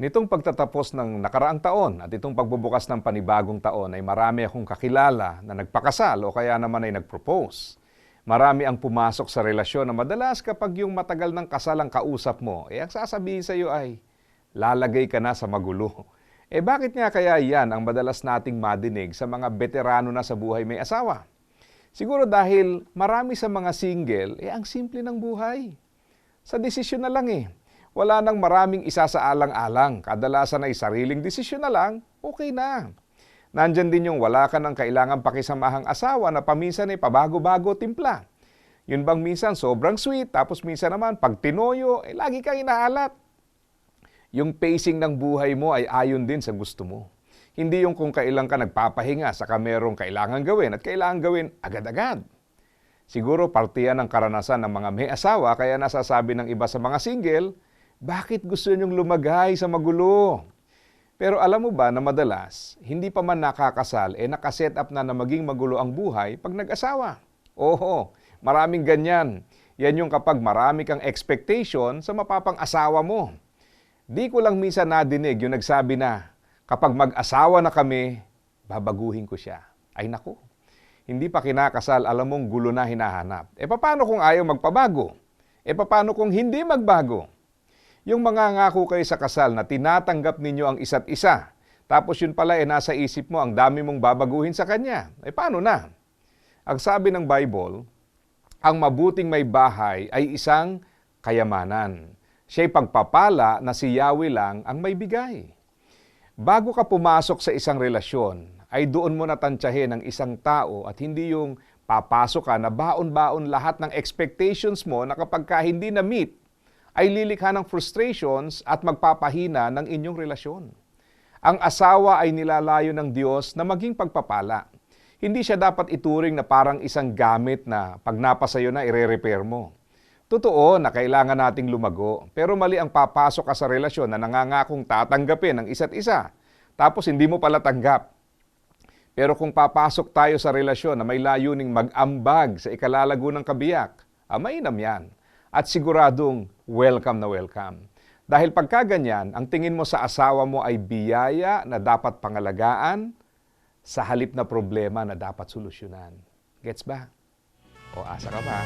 Nitong pagtatapos ng nakaraang taon at itong pagbubukas ng panibagong taon ay marami akong kakilala na nagpakasal o kaya naman ay nagpropose. Marami ang pumasok sa relasyon na madalas kapag yung matagal ng kasal ang kausap mo, eh ang sasabihin sa iyo ay, lalagay ka na sa magulo. Eh bakit nga kaya yan ang madalas nating madinig sa mga veterano na sa buhay may asawa? Siguro dahil marami sa mga single, eh ang simple ng buhay. Sa desisyon na lang eh. Wala nang maraming isasaalang-alang. Kadalasan ay sariling desisyon na lang, okay na. Nandyan din yung wala ka ng kailangan pakisamahang asawa na paminsan ay pabago-bago timpla. Yun bang minsan sobrang sweet, tapos minsan naman pag tinoyo, eh, lagi kang inaalat. Yung pacing ng buhay mo ay ayon din sa gusto mo. Hindi yung kung kailan ka nagpapahinga sa merong kailangan gawin at kailangan gawin agad-agad. Siguro partiyan ng karanasan ng mga may asawa kaya nasasabi ng iba sa mga single, bakit gusto niyong lumagay sa magulo? Pero alam mo ba na madalas, hindi pa man nakakasal, eh nakaset up na na maging magulo ang buhay pag nag-asawa. Oo, maraming ganyan. Yan yung kapag marami kang expectation sa mapapang asawa mo. Di ko lang minsan nadinig yung nagsabi na, kapag mag-asawa na kami, babaguhin ko siya. Ay nako, hindi pa kinakasal, alam mong gulo na hinahanap. E paano kung ayaw magpabago? E paano kung hindi magbago? Yung mga ngako kayo sa kasal na tinatanggap ninyo ang isa't isa, tapos yun pala eh nasa isip mo ang dami mong babaguhin sa kanya. E paano na? Ang sabi ng Bible, ang mabuting may bahay ay isang kayamanan. Siya'y pagpapala na si Yahweh lang ang may bigay. Bago ka pumasok sa isang relasyon, ay doon mo natantyahin ang isang tao at hindi yung papasok ka na baon-baon lahat ng expectations mo na kapag ka hindi na-meet, ay lilikha ng frustrations at magpapahina ng inyong relasyon. Ang asawa ay nilalayo ng Diyos na maging pagpapala. Hindi siya dapat ituring na parang isang gamit na pag napasayo na ire-repair mo. Totoo na kailangan nating lumago, pero mali ang papasok ka sa relasyon na nangangakong tatanggapin ang isa't isa, tapos hindi mo pala tanggap. Pero kung papasok tayo sa relasyon na may layuning mag-ambag sa ikalalago ng kabiyak, ah, mainam yan. At siguradong welcome na welcome. Dahil pagka ganyan, ang tingin mo sa asawa mo ay biyaya na dapat pangalagaan sa halip na problema na dapat solusyonan. Gets ba? O asa ka ba?